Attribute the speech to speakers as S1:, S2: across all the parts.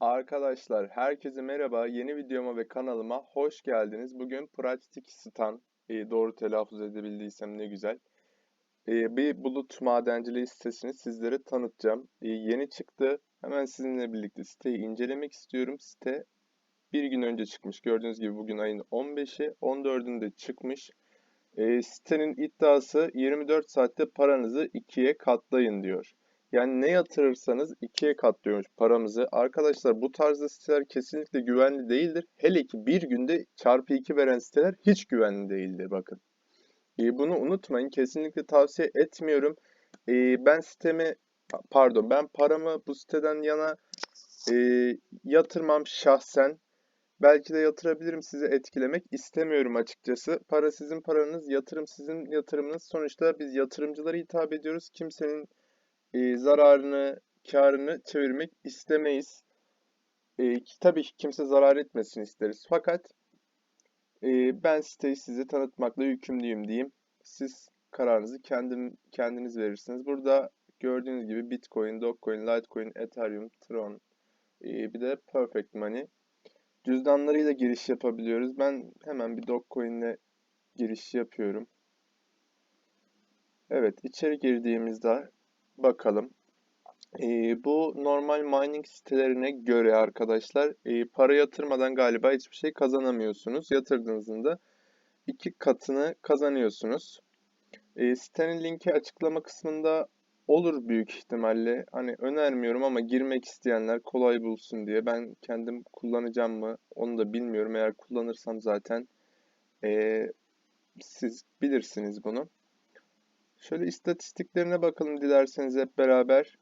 S1: Arkadaşlar herkese merhaba. Yeni videoma ve kanalıma hoş geldiniz. Bugün Pratikistan, e, doğru telaffuz edebildiysem ne güzel. E, bir bulut madenciliği sitesini sizlere tanıtacağım. E, yeni çıktı. Hemen sizinle birlikte siteyi incelemek istiyorum. Site bir gün önce çıkmış. Gördüğünüz gibi bugün ayın 15'i, 14'ünde çıkmış. E, sitenin iddiası 24 saatte paranızı ikiye katlayın diyor. Yani ne yatırırsanız ikiye katlıyormuş paramızı. Arkadaşlar bu tarzda siteler kesinlikle güvenli değildir. Hele ki bir günde çarpı 2 veren siteler hiç güvenli değildir bakın. E, bunu unutmayın. Kesinlikle tavsiye etmiyorum. E, ben sitemi pardon ben paramı bu siteden yana e, yatırmam şahsen. Belki de yatırabilirim sizi etkilemek istemiyorum açıkçası. Para sizin paranız, yatırım sizin yatırımınız. Sonuçta biz yatırımcılara hitap ediyoruz. Kimsenin e, zararını, karını çevirmek istemeyiz. E, tabii ki kimse zarar etmesin isteriz. Fakat e, ben siteyi size tanıtmakla yükümlüyüm diyeyim. Siz kararınızı kendim, kendiniz verirsiniz. Burada gördüğünüz gibi Bitcoin, Dogecoin, Litecoin, Ethereum, Tron, e, bir de Perfect Money. Cüzdanlarıyla giriş yapabiliyoruz. Ben hemen bir Dogecoin ile giriş yapıyorum. Evet, içeri girdiğimizde bakalım. E, bu normal mining sitelerine göre arkadaşlar e, para yatırmadan galiba hiçbir şey kazanamıyorsunuz. Yatırdığınızda iki katını kazanıyorsunuz. E, sitenin linki açıklama kısmında olur büyük ihtimalle. Hani önermiyorum ama girmek isteyenler kolay bulsun diye. Ben kendim kullanacağım mı onu da bilmiyorum. Eğer kullanırsam zaten e, siz bilirsiniz bunu. Şöyle istatistiklerine bakalım dilerseniz hep beraber.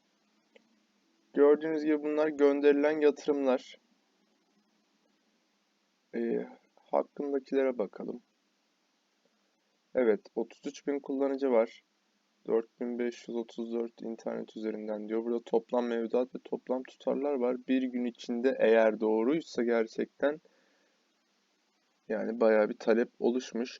S1: Gördüğünüz gibi bunlar gönderilen yatırımlar. E, hakkındakilere bakalım. Evet 33 bin kullanıcı var. 4534 internet üzerinden diyor. Burada toplam mevduat ve toplam tutarlar var. Bir gün içinde eğer doğruysa gerçekten yani bayağı bir talep oluşmuş.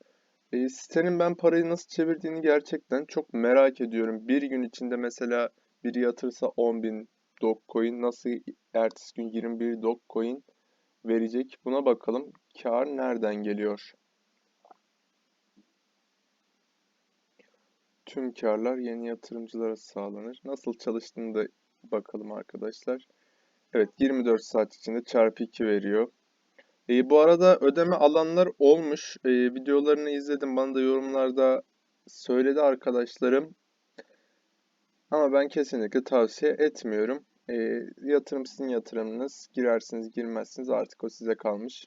S1: E, sitenin ben parayı nasıl çevirdiğini gerçekten çok merak ediyorum. Bir gün içinde mesela biri yatırsa 10.000 Dogecoin nasıl ertesi gün 21 Dogecoin verecek buna bakalım. Kar nereden geliyor? Tüm karlar yeni yatırımcılara sağlanır. Nasıl çalıştığını da bakalım arkadaşlar. Evet 24 saat içinde çarpı 2 veriyor. E, bu arada ödeme alanlar olmuş. E, videolarını izledim. Bana da yorumlarda söyledi arkadaşlarım. Ama ben kesinlikle tavsiye etmiyorum. E, yatırım sizin yatırımınız. Girersiniz girmezsiniz artık o size kalmış.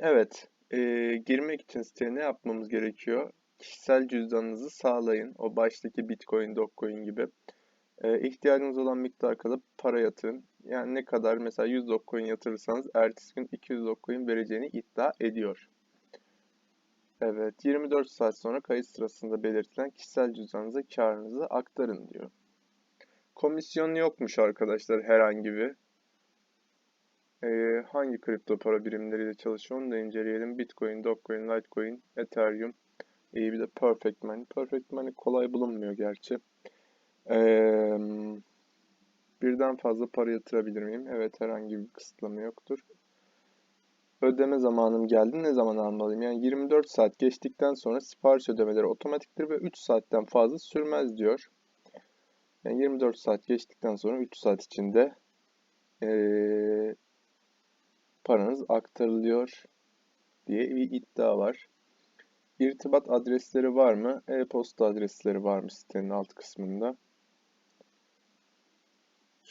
S1: Evet. E, girmek için siteye ne yapmamız gerekiyor? Kişisel cüzdanınızı sağlayın. O baştaki Bitcoin, Dogecoin gibi. E, ihtiyacınız olan miktar kalıp para yatırın. Yani ne kadar mesela 100 Dogecoin yatırırsanız ertesi gün 200 Dogecoin vereceğini iddia ediyor. Evet 24 saat sonra kayıt sırasında belirtilen kişisel cüzdanınıza karınızı aktarın diyor. Komisyon yokmuş arkadaşlar herhangi bir. Ee, hangi kripto para birimleriyle çalışıyor onu da inceleyelim. Bitcoin, Dogecoin, Litecoin, Ethereum, ee, bir de Perfect Money. Perfect Money kolay bulunmuyor gerçi. Ee, birden fazla para yatırabilir miyim? Evet herhangi bir kısıtlama yoktur. Ödeme zamanım geldi. Ne zaman almalıyım? Yani 24 saat geçtikten sonra sipariş ödemeleri otomatiktir ve 3 saatten fazla sürmez diyor. Yani 24 saat geçtikten sonra 3 saat içinde ee, paranız aktarılıyor diye bir iddia var. İrtibat adresleri var mı? E-posta adresleri varmış sitenin alt kısmında.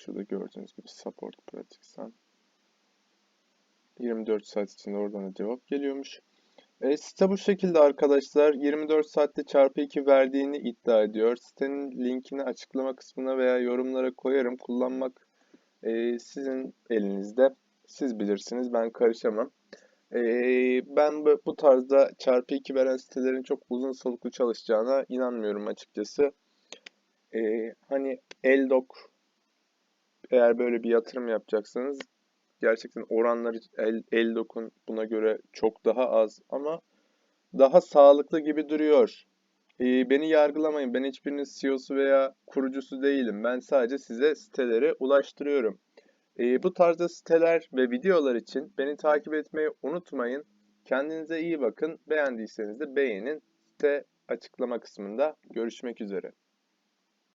S1: Şurada gördüğünüz gibi support pratiksan. 24 saat içinde oradan da cevap geliyormuş. E, site bu şekilde arkadaşlar. 24 saatte çarpı 2 verdiğini iddia ediyor. Sitenin linkini açıklama kısmına veya yorumlara koyarım. Kullanmak e, sizin elinizde. Siz bilirsiniz. Ben karışamam. E, ben bu, tarzda çarpı 2 veren sitelerin çok uzun soluklu çalışacağına inanmıyorum açıkçası. E, hani Eldok eğer böyle bir yatırım yapacaksanız gerçekten oranları el, el dokun buna göre çok daha az ama daha sağlıklı gibi duruyor. Ee, beni yargılamayın. Ben hiçbirinin CEO'su veya kurucusu değilim. Ben sadece size siteleri ulaştırıyorum. E, bu tarzda siteler ve videolar için beni takip etmeyi unutmayın. Kendinize iyi bakın. Beğendiyseniz de beğenin. Site açıklama kısmında görüşmek üzere.